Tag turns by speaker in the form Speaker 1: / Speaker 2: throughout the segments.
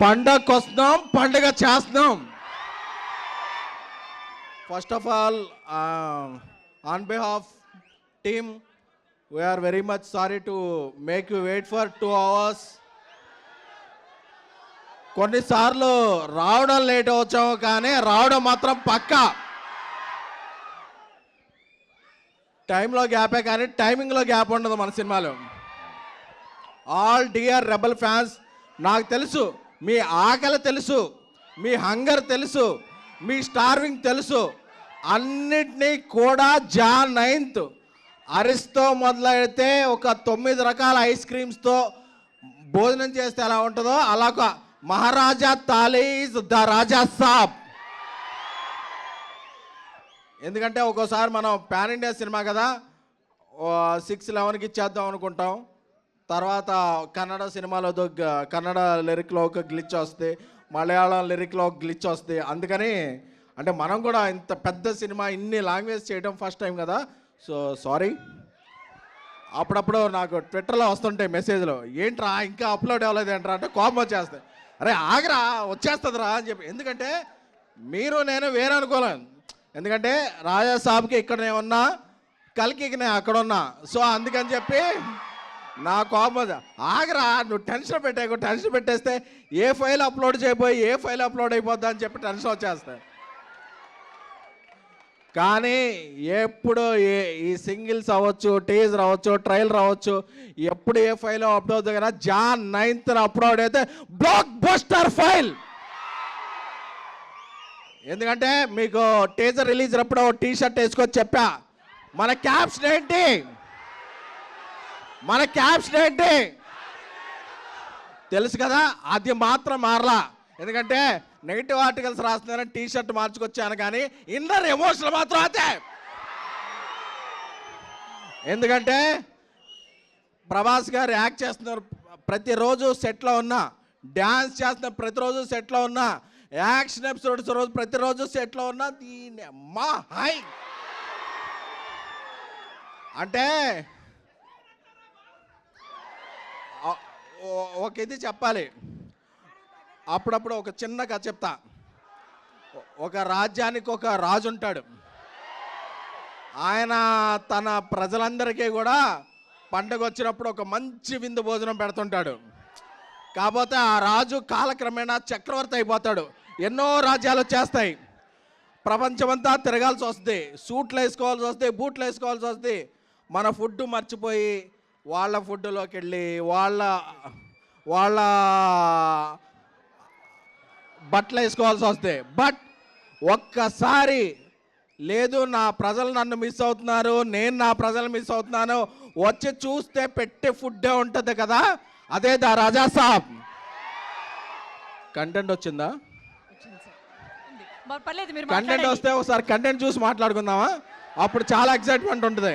Speaker 1: పండగకు వస్తున్నాం పండగ చేస్తున్నాం. First of all on behalf team we're very much sorry to make you wait for two hours కొన్నిసార్లు రావడం లేట్ వచ్చాము కానీ రావడం మాత్రం పక్కా. టైంలో గ్యాపే కానీ టైమింగ్లో గ్యాప్ ఉండదు మన సినిమాలో. ఆల్ డియర్ రెబల్ ఫ్యాన్స్ నాకు తెలుసు మీ ఆకలి తెలుసు మీ హంగర్ తెలుసు మీ స్టార్వింగ్ తెలుసు. అన్నిటినీ కూడా జాన్ నైన్త్. అరిస్తో మొదలైతే ఒక తొమ్మిది రకాల ఐస్ క్రీమ్స్తో భోజనం చేస్తే ఎలా ఉంటుందో అలా ఒక మహారాజా తాలీజ్ ద రాజా సాబ్. ఎందుకంటే ఒక్కోసారి మనం పాన్ ఇండియా సినిమా కదా సిక్స్ లెవెన్కి ఇచ్చేద్దాం అనుకుంటాం. తర్వాత కన్నడ సినిమాలో కన్నడ లిరిక్లో ఒక గ్లిచ్ వస్తే మలయాళం లిరిక్లో ఒక గ్లిచ్ వస్తే అందుకని అంటే మనం కూడా ఇంత పెద్ద సినిమా ఇన్ని లాంగ్వేజ్ చేయడం ఫస్ట్ టైం కదా. So sorry. అప్పుడప్పుడు నాకు ట్విట్టర్లో వస్తుంటాయి మెసేజ్లు ఏంట్రా ఇంకా అప్లోడ్ అవ్వలేదు ఏంట్రా? అంటే కోపం వచ్చేస్తాయి. అరే ఆగరా వచ్చేస్తుందిరా అని చెప్పి. ఎందుకంటే మీరు నేను వేరే అనుకోలేను ఎందుకంటే రాజా సాబ్కి ఇక్కడ నేను ఉన్నా కలికి నేను అక్కడ ఉన్నా సో అందుకని చెప్పి నా కోపం ఆగరా నువ్వు టెన్షన్ పెట్టాకు టెన్షన్ పెట్టేస్తే ఏ ఫైల్ అప్లోడ్ చేయబోయి ఏ ఫైల్ అప్లోడ్ అయిపోద్దా అని చెప్పి టెన్షన్ వచ్చేస్తాయి. కానీ ఎప్పుడు ఏ ఈ సింగిల్స్ అవ్వచ్చు టీజ్ రావచ్చు ట్రైల్ రావచ్చు ఎప్పుడు ఏ ఫైల్ అప్లోడ్ అవుతుంది కదా జాన్ నైన్త్ అప్లోడ్ అయితే బ్లాక్ బస్టర్ ఫైల్ ఎందుకంటే మీకు టీజర్ రిలీజ్ అప్పుడు టీ షర్ట్ వేసుకొని చెప్పా. మన క్యాప్షన్ ఏంటి? మన క్యాప్షన్ ఏంటి? తెలుసు కదా అది మాత్రం మారలా. ఎందుకంటే నెగిటివ్ ఆర్టికల్స్ రాస్తున్నారని టీ షర్ట్ మార్చుకొచ్చాను కానీ ఇన్నర్ ఎమోషనల్ మాత్రం అదే ఎందుకంటే ప్రభాస్ గారు యాక్ట్ చేస్తున్నారు ప్రతిరోజు సెట్లో ఉన్నా డ్యాన్స్ చేస్తున్న ప్రతిరోజు సెట్లో ఉన్నా యాక్షన్ ఎపిసోడ్స్ రోజు ప్రతిరోజు సెట్లో ఉన్నా దీని మా హై. అంటే ఆ- ఓ- ఒక ఇది చెప్పాలి. అప్పుడప్పుడు ఒక చిన్న కథ చెప్తా. ఒక రాజ్యానికి ఒక రాజు ఉంటాడు. ఆయన తన ప్రజలందరికీ కూడా పండగ వచ్చినప్పుడు ఒక మంచి విందు భోజనం పెడుతుంటాడు. కాకపోతే ఆ రాజు కాలక్రమేణా చక్రవర్తి అయిపోతాడు. ఎన్నో రాజ్యాలు వచ్చేస్తాయి. ప్రపంచమంతా తిరగాల్సి వస్తుంది. సూట్లు వేసుకోవాల్సి వస్తాయి బూట్లు వేసుకోవాల్సి వస్తుంది. మన ఫుడ్ మర్చిపోయి వాళ్ళ ఫుడ్లోకి వెళ్ళి వాళ్ళ వాళ్ళ బట్టలు వేసుకోవాల్సి వస్తాయి బట్ ఒక్కసారి లేదు నా ప్రజలు నన్ను మిస్ అవుతున్నారు నేను నా ప్రజలు మిస్ అవుతున్నాను వచ్చి చూస్తే పెట్టే ఫుడ్డే ఉంటుంది కదా అదే దా రాజా సాబ్. కంటెంట్ వచ్చిందా? కంటెంట్. వస్తే ఒకసారి కంటెంట్ చూసి మాట్లాడుకుందామా? అప్పుడు చాలా ఎక్సైట్మెంట్ ఉంటుంది.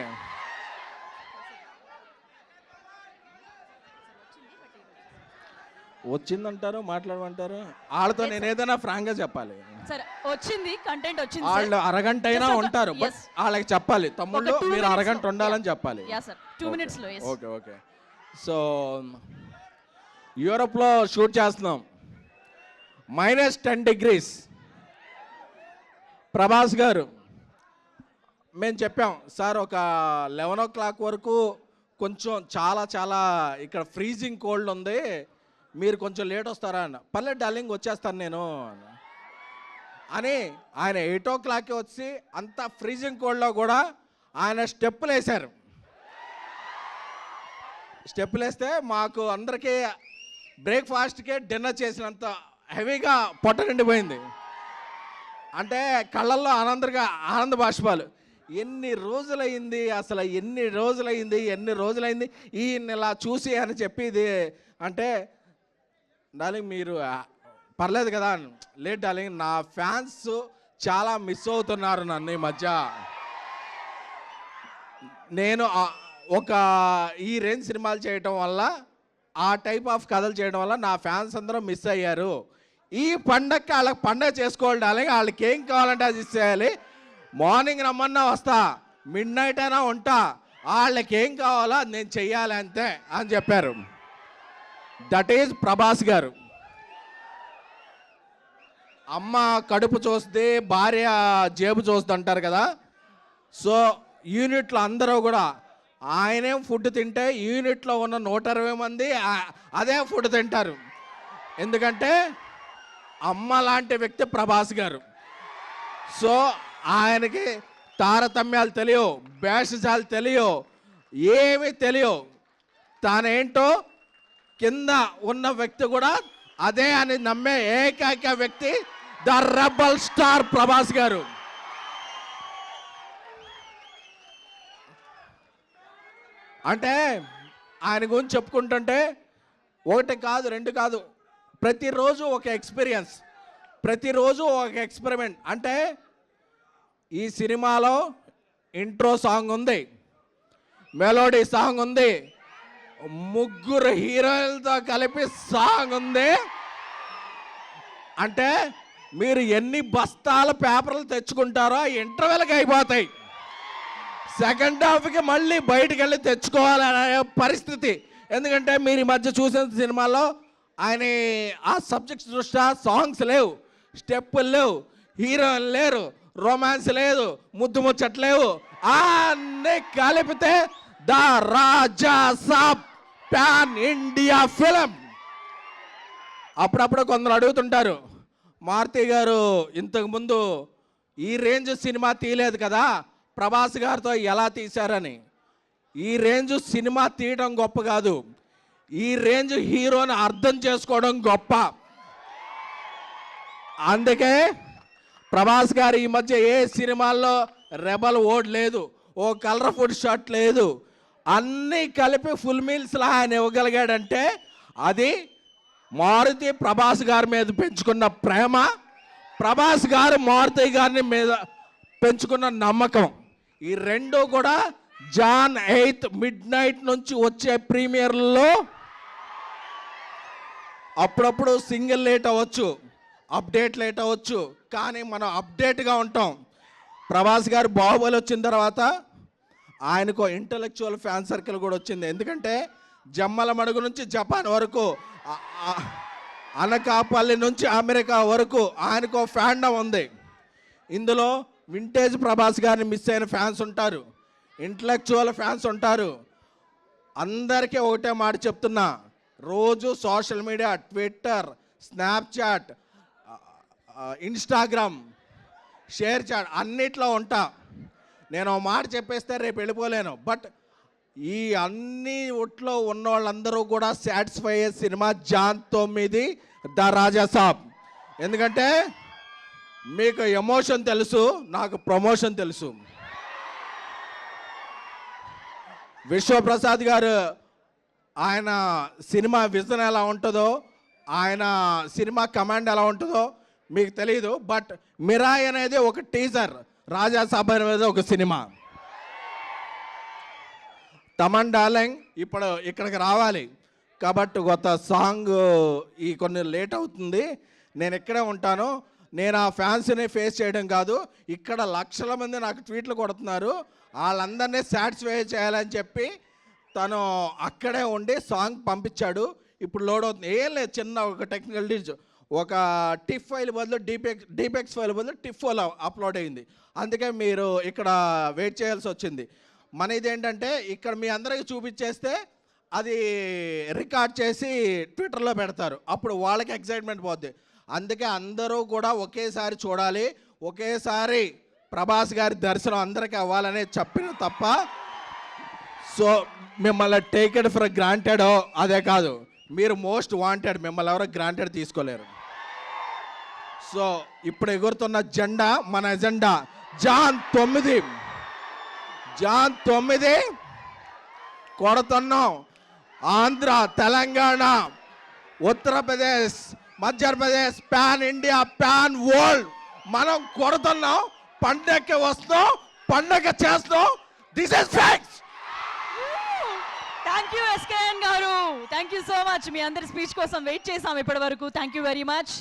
Speaker 1: వచ్చిందంటారు మాట్లాడమంటారు? వాళ్ళతో నేను ఏదైనా ఫ్రాంక్గా చెప్పాలి.
Speaker 2: సరే వచ్చింది కంటెంట్ వచ్చింది
Speaker 1: వాళ్ళు అరగంట అయినా ఉంటారు బట్. వాళ్ళకి చెప్పాలి. తమ్ముళ్ళు మీరు అరగంట. ఉండాలని చెప్పాలి.
Speaker 2: టూ మినిట్స్లో.
Speaker 1: ఓకే ఓకే సో యూరోప్లో షూట్ చేస్తున్నాం. మైనస్ టెన్ డిగ్రీస్ ప్రభాస్ గారు మేము చెప్పాం సార్ ఒక లెవెన్ ఓ క్లాక్ వరకు కొంచెం చాలా చాలా ఇక్కడ ఫ్రీజింగ్ కోల్డ్ ఉంది. మీరు కొంచెం లేట్ వస్తారా అన్న. పర్లేదు డార్లింగ్ వచ్చేస్తాను నేను అని ఆయన ఎయిట్ ఓ క్లాక్కి వచ్చి అంత ఫ్రీజింగ్ కోల్డ్లో కూడా ఆయన స్టెప్పులు వేశారు స్టెప్పులు వేస్తే మాకు అందరికీ బ్రేక్ఫాస్ట్కే డిన్నర్ చేసినంత హెవీగా పొట్ట నిండిపోయింది. అంటే కళ్ళల్లో ఆనందంగా ఆనంద బాష్పాలు. ఎన్ని రోజులైంది అసలు ఎన్ని రోజులైంది ఎన్ని రోజులైంది ఈయన ఇలా చూసి అని చెప్పి ఇది అంటే డార్లింగ్ మీరు పర్లేదు కదా. లేట్ డార్లింగ్ నా ఫ్యాన్స్ చాలా మిస్ అవుతున్నారు నన్ను ఈ మధ్య. నేను ఒక ఈ రేంజ్ సినిమాలు చేయటం వల్ల ఆ టైప్ ఆఫ్ కథలు చేయడం వల్ల నా ఫ్యాన్స్ అందరూ మిస్ అయ్యారు. ఈ పండగకి వాళ్ళకి పండగ చేసుకోవాలి డార్లింగ్ వాళ్ళకి ఏం కావాలంటే అది ఇచ్చేయాలి మార్నింగ్ రమ్మన్నా వస్తా మిడ్ నైట్ అయినా ఉంటా వాళ్ళకి ఏం కావాలో అది నేను చెయ్యాలి అంతే అని చెప్పారు. దట్ ఈజ్ ప్రభాస్ గారు. అమ్మ కడుపు చూస్తే భార్య జేబు చూస్తుంది అంటారు కదా. సో యూనిట్లో అందరూ కూడా ఆయనేం ఫుడ్ తింటే యూనిట్లో ఉన్న నూట ఇరవై మంది అదే ఫుడ్ తింటారు. ఎందుకంటే అమ్మ లాంటి వ్యక్తి ప్రభాస్ గారు. సో ఆయనకి తారతమ్యాలు తెలియవు భేషజాలు తెలియవు ఏమీ తెలియవు. తానేంటో కింద ఉన్న వ్యక్తి కూడా అదే అని నమ్మే ఏకైక వ్యక్తి ద రెబల్ స్టార్ ప్రభాస్ గారు. అంటే ఆయన గురించి చెప్పుకుంటుంటే ఒకటి కాదు రెండు కాదు ప్రతిరోజు ఒక ఎక్స్పీరియన్స్ ప్రతిరోజు ఒక ఎక్స్పెరిమెంట్. అంటే ఈ సినిమాలో ఇంట్రో సాంగ్ ఉంది మెలోడీ సాంగ్ ఉంది ముగ్గురు హీరోయిన్తో కలిపి సాంగ్ ఉంది. అంటే మీరు ఎన్ని బస్తాల పేపర్లు తెచ్చుకుంటారో ఇంటర్వెల్కి అయిపోతాయి. సెకండ్ హాఫ్కి మళ్ళీ బయటికి వెళ్ళి తెచ్చుకోవాలనే పరిస్థితి. ఎందుకంటే మీరు ఈ మధ్య చూసిన సినిమాలో ఆయన ఆ సబ్జెక్ట్స్ దృష్ట్యా సాంగ్స్ లేవు. స్టెప్పులు లేవు. హీరోయిన్ లేరు. రొమాన్స్ లేదు. ముద్దు ముచ్చట్లేవు అన్నీ కలిపితే the Raja Saab pan India film అప్పుడప్పుడు కొందరు అడుగుతుంటారు మారుతి గారు ఇంతకుముందు ఈ రేంజ్ సినిమా తీయలేదు కదా ప్రభాస్ గారితో ఎలా తీశారని. ఈ రేంజ్ సినిమా తీయడం గొప్ప కాదు. ఈ రేంజ్ హీరోని అర్థం చేసుకోవడం గొప్ప. అందుకే ప్రభాస్ గారు ఈ మధ్య ఏ సినిమాల్లో రెబల్ ఓడ్ లేదు ఓ కలర్ఫుల్ షర్ట్ లేదు అన్నీ కలిపి ఫుల్ మీల్స్లా ఆయన ఇవ్వగలిగాడంటే అది మారుతి ప్రభాస్ గారి మీద పెంచుకున్న ప్రేమ ప్రభాస్ గారు మారుతి గారిని మీద పెంచుకున్న నమ్మకం. ఈ రెండు కూడా జాన్ ఎయిత్ మిడ్ నైట్ నుంచి వచ్చే ప్రీమియర్లో అప్పుడప్పుడు సింగిల్ లేట్ అవ్వచ్చు అప్డేట్ లేట్ అవ్వచ్చు కానీ మనం అప్డేట్గా ఉంటాం. ప్రభాస్ గారు బాహుబలి వచ్చిన తర్వాత ఆయనకు ఇంటలెక్చువల్ ఫ్యాన్ సర్కిల్ కూడా వచ్చింది. ఎందుకంటే జమ్మల మడుగు నుంచి జపాన్ వరకు అనకాపల్లి నుంచి అమెరికా వరకు ఆయనకు ఫ్యాండమ్ ఉంది. ఇందులో వింటేజ్ ప్రభాస్ గారిని మిస్ అయిన ఫ్యాన్స్ ఉంటారు. ఇంటలెక్చువల్ ఫ్యాన్స్ ఉంటారు. అందరికీ ఒకటే మాట చెప్తున్నా. రోజు social media Twitter Snapchat Instagram ShareChat అన్నిట్లో ఉంటా. నేను ఒక మాట చెప్పేస్తే రేపు వెళ్ళిపోలేను. బట్ ఈ అన్ని ఒట్లో ఉన్న వాళ్ళందరూ కూడా సాటిస్ఫై అయ్యే సినిమా జాన్ తొమ్మిది ద రాజా సాబ్. ఎందుకంటే మీకు ఎమోషన్ తెలుసు నాకు ప్రమోషన్ తెలుసు. విశ్వప్రసాద్ గారు ఆయన సినిమా విజన్ ఎలా ఉంటుందో ఆయన సినిమా కమాండ్ ఎలా ఉంటుందో మీకు తెలియదు బట్ మిరాయ్ అనేది ఒక టీజర్ రాజాసభ మీద ఒక సినిమా. తమన్ డార్లింగ్ ఇప్పుడు ఇక్కడికి రావాలి. కాబట్టి కొత్త సాంగ్ ఈ కొన్ని లేట్ అవుతుంది. నేను ఇక్కడే ఉంటాను. నేను ఆ ఫ్యాన్స్ని ఫేస్ చేయడం కాదు. ఇక్కడ లక్షల మంది నాకు ట్వీట్లు కొడుతున్నారు. వాళ్ళందరినీ సాటిస్ఫై చేయాలని చెప్పి తను అక్కడే ఉండి సాంగ్ పంపించాడు. ఇప్పుడు లోడ్ అవుతుంది. ఏం లేదు చిన్న ఒక టెక్నికల్ డిజ్ ఒక టిఫ్ ఫైల్ బదులు డీపెక్స్ డీపెక్స్ ఫైల్ బదులు టిఫ్ ఫైల్ అప్లోడ్ అయింది. అందుకే మీరు ఇక్కడ వెయిట్ చేయాల్సి వచ్చింది. మన ఇది ఏంటంటే ఇక్కడ మీ అందరికీ చూపించేస్తే అది రికార్డ్ చేసి ట్విట్టర్లో పెడతారు. అప్పుడు వాళ్ళకి ఎక్సైట్మెంట్ పోద్ది. అందుకే అందరూ కూడా ఒకేసారి చూడాలి. ఒకేసారి ప్రభాస్ గారి దర్శనం అందరికీ అవ్వాలని చెప్పిన తప్ప సో మిమ్మల్ని టేకెడ్ ఫర్ గ్రాంటెడ్ అదే కాదు. మీరు మోస్ట్ వాంటెడ్ మిమ్మల్ని ఎవరో గ్రాంటెడ్ తీసుకోలేరు. సో ఇప్పుడు ఎగురుతున్న జెండా మన ఎజెండా. జాన్ తొమ్మిది. జాన్ తొమ్మిది. కొడుతున్నాం Andhra Telangana Uttar Pradesh Madhya Pradesh pan India pan world. మనం కొడుతున్నాం పండగకి వస్తాం పండగ చేస్తాం this is facts
Speaker 2: thank you SKN గారు. థ్యాంక్ యూ సో మచ్ మీ అందరి స్పీచ్ కోసం వెయిట్ చేసాం ఇప్పటి వరకు థ్యాంక్ యూ వెరీ మచ్